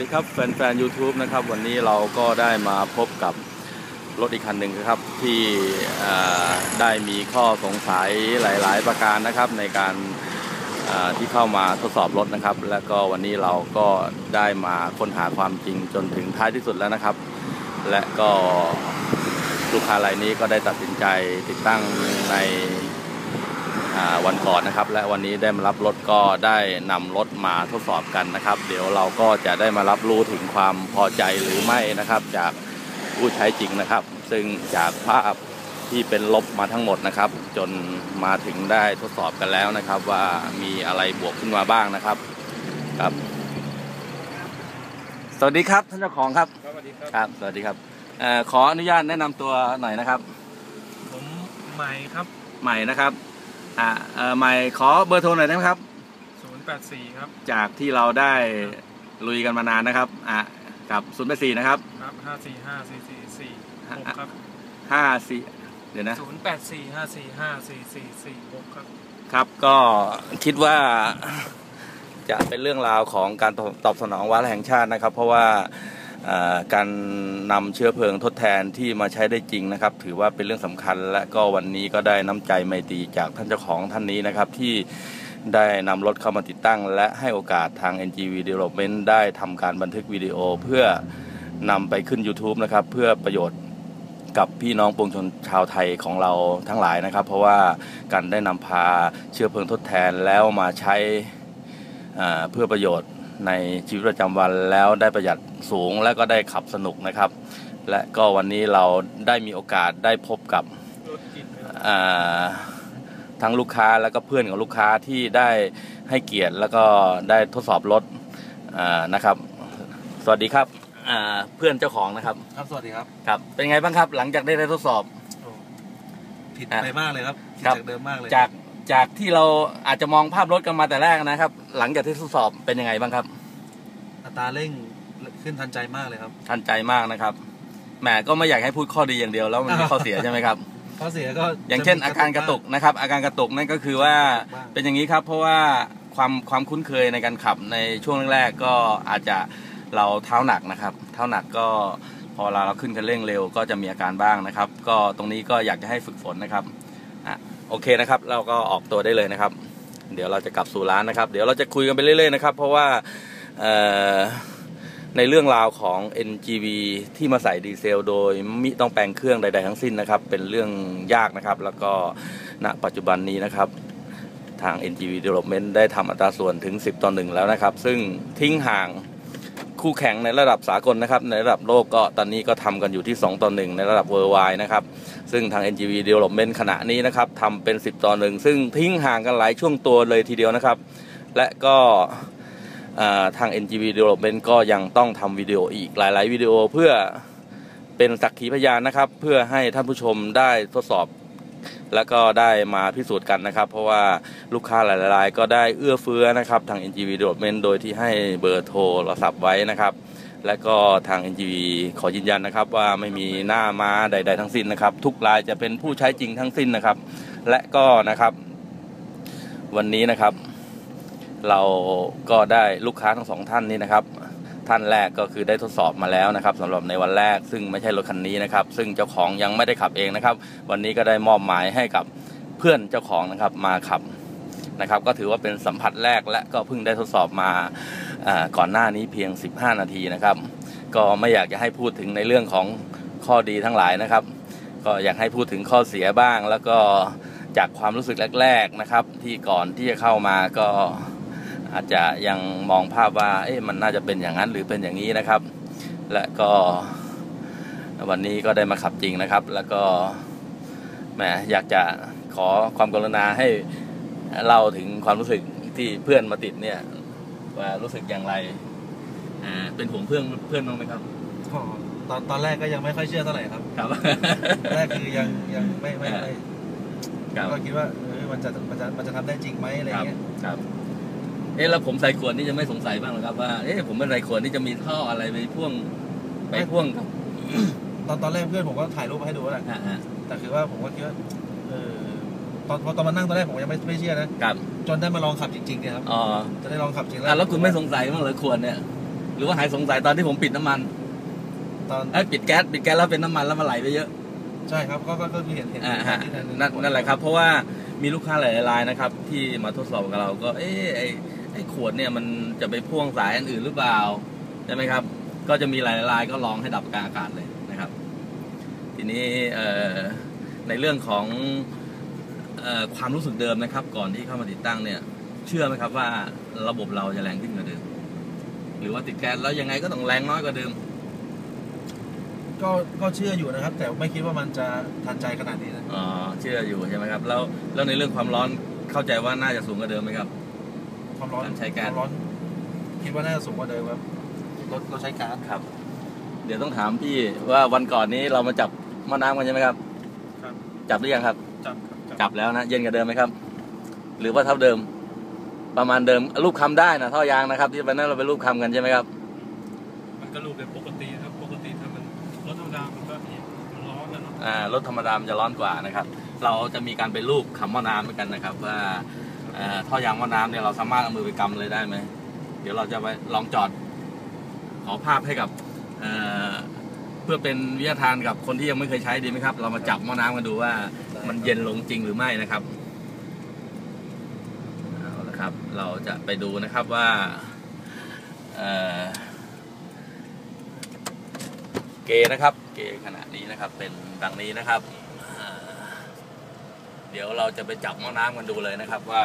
ดีครับแฟนๆ YouTube นะครับวันนี้เราก็ได้มาพบกับรถอีกคันหนึ่งครับที่ได้มีข้อสงสัยหลาย ๆ ประการนะครับ ในการที่เข้ามาทดสอบรถนะครับ และก็วันนี้เราก็ได้มาค้นหาความจริงจนถึงท้ายที่สุดแล้วนะครับ และก็ลูกค้ารายนี้ก็ได้ตัดสินใจติดตั้งใน วันก่อนนะครับ และวันนี้ได้มารับรถก็ได้นำรถมาทดสอบกันนะครับ เดี๋ยวเราก็จะได้มารับรู้ถึงความพอใจหรือไม่นะครับ จากผู้ใช้จริงนะครับ ซึ่งจากภาพที่เป็นลบมาทั้งหมดนะครับ จนมาถึงได้ทดสอบกันแล้วนะครับ ว่ามีอะไรบวกขึ้นมาบ้างนะครับครับ สวัสดีครับท่านเจ้าของครับครับสวัสดีครับครับ สวัสดีครับเอ่อขออนุญาตแนะนำตัวหน่อยนะครับ ผมใหม่ครับใหม่นะครับ อ่าเอ่อใหม่ขอเบอร์โทรหน่อยได้ไหมครับ 084 ครับ จากที่เราได้ลุยกันมานานนะครับอะกับศูนย์แปดสี่นะครับครับ 545 444 6 ครับ ห้าสี่เดี๋ยวนะ 084 545 4446 ครับ ครับก็คิดว่าจะเป็นเรื่องราวของการตอบตอบสนองวาระแห่งชาตินะครับ เพราะว่าเอ่อ การนำเชื้อเพลิงทดแทนที่มาใช้ได้จริงนะครับ ถือว่าเป็นเรื่องสำคัญ และก็วันนี้ก็ได้น้ำใจไมตรีจากท่านเจ้าของท่านนี้นะครับที่ได้นำรถเข้ามาติดตั้ง และให้โอกาสทาง NGV Development ได้ทำการบันทึกวิดีโอเพื่อนำไปขึ้น YouTube นะครับ เพื่อประโยชน์กับพี่น้องปวงชนชาวไทยของเราทั้งหลายนะครับ เพราะว่าการได้นำพาเชื้อเพลิงทดแทนแล้วมาใช้เพื่อประโยชน์ ในชีวิตประจำวันแล้วได้ประหยัดสูงและก็ได้ขับสนุกนะครับ และก็วันนี้เราได้มีโอกาสได้พบกับรถกินครับอ่าทั้งลูกค้าแล้วก็เพื่อนของลูกค้าที่ได้ให้เกียรติแล้วก็ได้ทดสอบรถอ่านะครับ สวัสดีครับอ่าเพื่อนเจ้าของนะครับ ครับสวัสดีครับครับ เป็นไงบ้างครับหลังจากได้ได้ทดสอบโอ้ผิดอะไปมากเลยครับผิดครับจากเดิมมากเลยจาก จากที่เราอาจจะมองภาพรถกันมาแต่แรกนะครับ หลังจากที่ทดสอบเป็นยังไงบ้างครับ อัตราเร่งขึ้นทันใจมากเลยครับ ทันใจมากนะครับแหมก็ไม่อยากให้พูดข้อดีอย่างเดียวแล้วมันมีข้อเสียใช่ไหมครับข้อเสียก็อย่างเช่นจะมีอาการกระตุกนะครับ อาการกระตุกนั่นก็คือว่าบ้างเป็นอย่างนี้ครับ เพราะว่าความความคุ้นเคยในการขับในช่วงแรกๆก็อาจจะเราเท้าหนักนะครับ เท้าหนักก็พอเราเราขึ้นคันเร่งเร็ว ก็จะมีอาการบ้างนะครับ ก็ตรงนี้ก็อยากจะให้ฝึกฝนนะครับอะ โอเคนะครับ เราก็ออกตัวได้เลยนะครับ เดี๋ยวเราจะกลับสู่ร้านนะครับ เดี๋ยวเราจะคุยกันไปเรื่อยๆนะครับ เพราะว่าในเรื่องราวของ NGV ที่มาใส่ดีเซล โดยมิต้องแปลงเครื่องใด ๆ ทั้งสิ้นนะครับ เป็นเรื่องยากนะครับ แล้วก็ณปัจจุบันนี้นะครับ ทาง NGV Development ได้ทำอัตราส่วนถึง 10 ต่อ 1 แล้วนะครับ ซึ่งทิ้งห่าง คู่แข่งในระดับสากลนะครับในระดับโลกก็ตอนนี้ก็ทำกันอยู่ที่ 2 ต่อ 1 ในระดับ Worldwide นะครับ ซึ่งทาง NGV Development ขณะนี้นะครับทำเป็น 10 ต่อ 1 ซึ่งทิ้งห่างกันหลายช่วงตัวเลยทีเดียวนะครับ และก็อ่าทาง NGV Development ก็ยังต้องทำวิดีโออีกหลาย ๆ วิดีโอเพื่อเป็นสักขีพยานนะครับ เพื่อให้ท่านผู้ชมได้ทดสอบ แล้วก็ได้มาพิสูจน์กันนะครับ เพราะว่าลูกค้าหลายๆรายก็ได้เอื้อเฟื้อนะครับทาง NGV Development โดยที่ให้เบอร์โทรศัพท์ไว้นะครับ และก็ทาง NGV ขอยืนยันนะครับ ว่าไม่มีหน้าม้าใด ๆ ทั้งสิ้นนะครับ ทุกรายจะเป็นผู้ใช้จริงทั้งสิ้นนะครับ และก็นะครับ วันนี้นะครับ เราก็ได้ลูกค้าทั้งสองท่านนี้นะครับ ท่านแรกก็คือได้ทดสอบมาแล้วนะครับสำหรับในวันแรกซึ่งไม่ใช่รถคันนี้นะครับ ซึ่งเจ้าของยังไม่ได้ขับเองนะครับ วันนี้ก็ได้มอบหมายให้กับเพื่อนเจ้าของนะครับมาขับนะครับก็ถือว่าเป็นสัมผัสแรกและก็เพิ่งได้ทดสอบมาอ่าก่อนหน้านี้เพียง 15 นาทีนะครับ ก็ไม่อยากจะให้พูดถึงในเรื่องของข้อดีทั้งหลายนะครับ ก็อยากให้พูดถึงข้อเสียบ้าง แล้วก็จากความรู้สึกแรก ๆนะครับ ที่ก่อนที่จะเข้ามาก็ อาจจะยังมองภาพว่าเอ๊ะมันน่าจะเป็นอย่างนั้นหรือเป็นอย่างนี้นะครับ และก็วันนี้ก็ได้มาขับจริงนะครับ แล้วก็แหมอยากจะขอความกรุณาให้เล่าถึงความรู้สึกที่เพื่อนมาติดเนี่ย ว่ารู้สึกอย่างไรอ่าเป็นห่วงเพื่อนเพื่อนบ้างไหมครับก็ตอนตอนแรกก็ยังไม่ค่อยเชื่อเท่าไหร่ครับ ครับแรกคือยังยังไม่ไม่ไม่ครับก็คิดว่าเออมันจะมันจะมันจะทำได้จริงไหมอะไรครับเงี้ยครับเอ๊ะแล้วผมใส่ขวดนี่จะไม่สงสัยบ้างเหรอครับว่าเอ๊ะผมเป็นใส่ขวดนี่จะมีท่ออะไรไปพ่วงไปพ่วงกับตอนตอนแรกเพื่อนผมก็ถ่ายรูปมาให้ดูแหละอ่าฮะแต่คือว่าผมก็คิดว่าเออตอนพอตอนมานั่งตอนแรกผมยังไม่ไม่เชื่อนะครับจนได้มาลองขับจริงๆเนี่ยครับอ๋อจะได้ลองขับจริงอะแล้วคุณไม่สงสัยบ้างเหรอขวดเนี่ยรือว่าหายสงสัยตอนที่ผมปิดน้ำมันตอนไอ้ยปิดแก๊สปิดแก๊สแล้วเป็นน้ำมันแล้วมันไหลไปเยอะ ใช่ครับก็ก็ก็มีเห็นเห็นอ่าฮะที่นั่นนั่นแหละครับ เพราะว่ามีลูกค้าหลายๆรายนะครับ ที่มาทดสอบกับเราก็ เอ๊ะไอ้ไอ้ขวดเนี่ยมันจะไปพ่วงสายอันอื่นหรือเปล่าใช่ไหมครับ ก็จะมีหลายๆรายก็ลองให้ดับกลางอากาศเลยนะครับ ทีนี้เอ่อในเรื่องของเอ่อความรู้สึกเดิมนะครับ ก่อนที่เข้ามาติดตั้งเนี่ย เชื่อไหมครับว่าระบบเราจะแรงขึ้นกว่าเดิม หรือว่าติดแก๊สแล้วยังไงก็ต้องแรงน้อยกว่าเดิม ก็ก็เชื่ออยู่นะครับ แต่ไม่คิดว่ามันจะทันใจขนาดนี้นะอ๋อเชื่ออยู่ใช่ไหมครับ แล้วแล้วในเรื่องความร้อนเข้าใจว่าน่าจะสูงกว่าเดิมไหมครับ ความร้อนการใช้แก๊สความร้อน คิดว่าน่าจะสูงกว่าเดิมครับรถเราใช้ก๊าซครับ เดี๋ยวต้องถามพี่ว่าวันก่อนนี้เรามาจับหม้อน้ำกันใช่ไหมครับ ครับจับหรือยังครับ จับครับจับแล้วนะเย็นกว่าเดิมไหมครับ หรือว่าเท่าเดิม ประมาณเดิมรูปคำได้นะท่อยางนะครับ ที่วันนั้นเราไปรูปคำกันใช่ไหมครับ มันก็รูปเป็นปกติครับ ปกติถ้ามันรถธรรมดามันก็มันร้อนนะเนาะ อ่ารถธรรมดามันจะร้อนกว่านะครับ เราจะมีการไปรูปคำหม้อน้ำเหมือนกันนะครับ ว่าเอ่อ ท่อยางหม้อน้ำเนี่ยเราสามารถเอามือไปกำเลยได้ไหม เดี๋ยวเราจะไปลองจอด ขอภาพให้กับเเพื่อเป็นวิทยาทานกับคนที่ยังไม่เคยใช้ดีไหมครับ เรามาจับหม้อน้ำกันดูว่ามันเย็นลงจริงหรือไม่นะครับเอาละครับ เราจะไปดูนะครับว่าเเกนะครับ เกขณะนี้นะครับ เป็นดังนี้นะครับ เดี๋ยวเราจะไปจับหม้อน้ำกันดูเลยนะครับว่า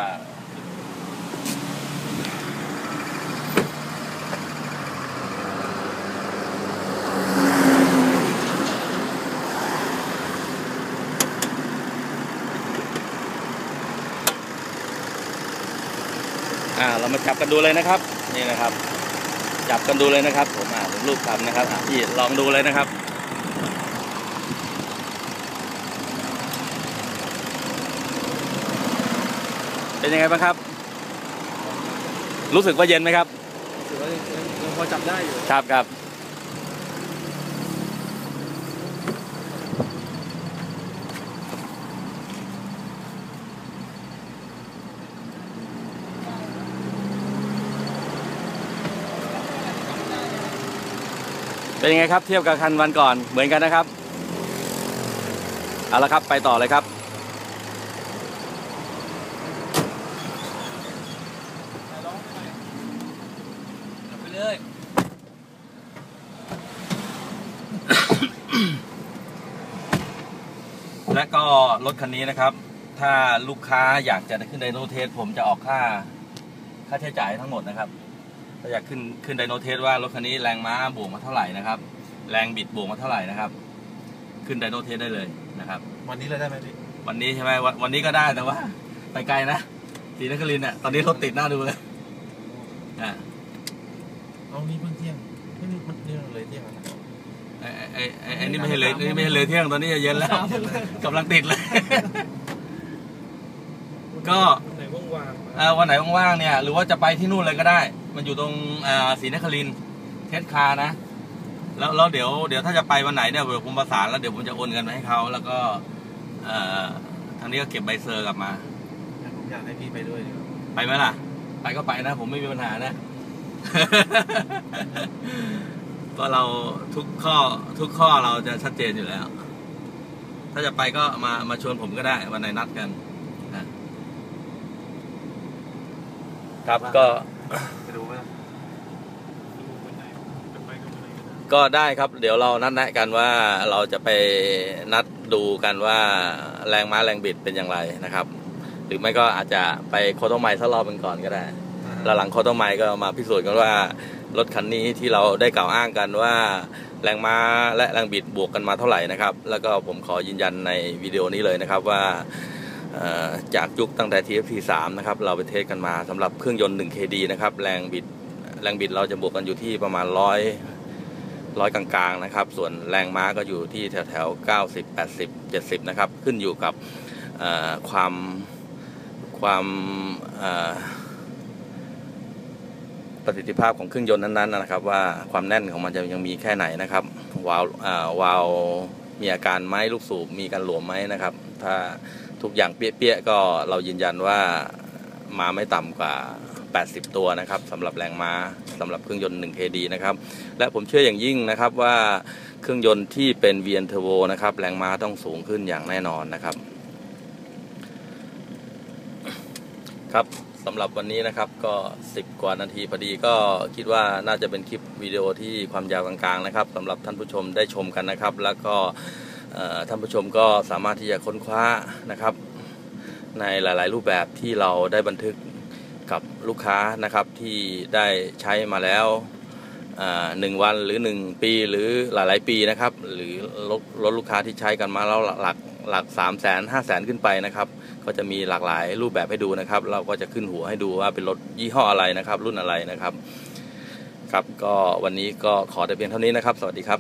อ่าเรามาจับกันดูเลยนะครับ นี่นะครับ จับกันดูเลยนะครับ ผมอ่าผมรูปทำนะครับอะพี่ลองดูเลยนะครับ เป็นยังไงบ้างครับ รู้สึกว่าเย็นไหมครับถือว่ายังยังพอจับได้อยู่ ครับครับเป็นยังไงครับเทียบกับคันวันก่อนเหมือนกันนะครับเอาละครับไปต่อเลยครับ ไปเลย และก็รถคันนี้นะครับ ถ้าลูกค้าอยากจะขึ้นไดโนเทสผมจะออกค่าค่าใช้จ่ายทั้งหมดนะครับ ถ้าอยากขึ้นขึ้นไดโนเทสว่ารถคันนี้แรงม้าบวกมาเท่าไหร่นะครับ แรงบิดบวกมาเท่าไหร่นะครับ ขึ้นไดโนเทสได้เลยนะครับ วันนี้เลยได้ไหมพี่วันนี้ใช่ไหมวันวันนี้ก็ได้แต่ว่า ไปไกลนะศรีนครินทร์เนี่ยตอนนี้รถติดหน้าดูเลยอ่าเอานี่เพิ่งเที่ยงนี่นี่มันนี่เลยเที่ยงแล้วนะ ไอ้ไอ้ไอ้ไอ้นี่ไม่ใช่เลยนี่ไม่ใช่เลยเที่ยงตอนนี้จะเย็นแล้วกำลังติดเลย ก็ไหนว่างๆเอ่อวันไหนว่างๆเนี่ย หรือว่าจะไปที่นู่นเลยก็ได้ มันอยู่ตรงเอ่อศรีนครินทร์เทสคาร์นะ แล้วแล้วเดี๋ยวเดี๋ยวถ้าจะไปวันไหนเนี่ยเดี๋ยวผมประสานแล้วเดี๋ยวผมจะโอนเงินมาให้เขาแล้วก็เอ่อทางนี้ก็เก็บใบเซอร์กลับมาผมอยากให้พี่ไปด้วยดีกว่าไปไหมล่ะ ไปก็ไปนะ ผมไม่มีปัญหานะ ก็เราทุกข้อทุกข้อเราจะชัดเจนอยู่แล้ว ถ้าจะไปก็มามาชวนผมก็ได้ วันไหนนัดกันนะครับก็ไปดูไหมล่ะดูวันไหนจะไปก็วันไหนก็ได้ก็ได้ครับ เดี๋ยวเรานัดแนะกันว่าเราจะไปนัดดูกันว่าแรงม้าแรงบิดเป็นอย่างไรนะครับ หรือไม่ก็อาจจะไปโคโตไมล์สักรอบเป็นก่อนก็ได้ แล้วหลังโคโตไมล์ก็มาพิสูจน์กันว่า รถคันนี้ที่เราได้กล่าวอ้างกันว่า แรงม้าและแรงบิดบวกกันมาเท่าไหร่นะครับ แล้วก็ผมขอยืนยันในวิดีโอนี้เลยนะครับว่าจากยุคตั้งแต่ TFT 3นะครับเราไปเทสกันมาสำหรับเครื่องยนต์ 1KD นะครับแรงบิดแรงบิดเราจะบวกกันอยู่ที่ประมาณร้อยร้อยกลางๆนะครับ ส่วนแรงม้าก็อยู่ที่แถวๆ 90 80 70 นะครับ ขึ้นอยู่กับความความ ประสิทธิภาพของเครื่องยนต์นั้นๆนะครับ ว่าความแน่นของมันจะยังมีแค่ไหนนะครับวาล์วอ่าวาล์วมีอาการไหมลูกสูบมีการหลวมไหมนะครับ ถ้าทุกอย่างเปี้ยๆก็เรายืนยันว่ามาไม่ต่ำกว่า 80 ตัวนะครับสำหรับแรงม้าสำหรับเครื่องยนต์ 1KD นะครับ และผมเชื่ออย่างยิ่งนะครับว่าเครื่องยนต์ที่เป็น VN Turbo นะครับ แรงม้าต้องสูงขึ้นอย่างแน่นอนนะครับ ครับ สำหรับวันนี้นะครับก็ 10 กว่านาทีพอดีก็คิดว่าน่าจะเป็นคลิปวิดีโอที่ความยาวกลางๆนะครับสำหรับท่านผู้ชมได้ชมกันนะครับ แล้วก็ท่านผู้ชมก็สามารถที่จะค้นคว้านะครับ ในหลาย ๆ รูปแบบที่เราได้บันทึกกับลูกค้านะครับที่ได้ใช้มาแล้วหนึ่งวันหรือ 1 ปีหรือหลาย ๆ ปีนะครับ หรือรถรถลูกค้าที่ใช้กันมาแล้วหลักหลักสามแสนห้าแสนขึ้นไปนะครับ ก็จะมีหลากหลายรูปแบบให้ดูนะครับ เราก็จะขึ้นหัวให้ดูว่าเป็นรถยี่ห้ออะไรนะครับ รุ่นอะไรนะครับ ครับก็วันนี้ก็ขอแต่เพียงเท่านี้นะครับ สวัสดีครับ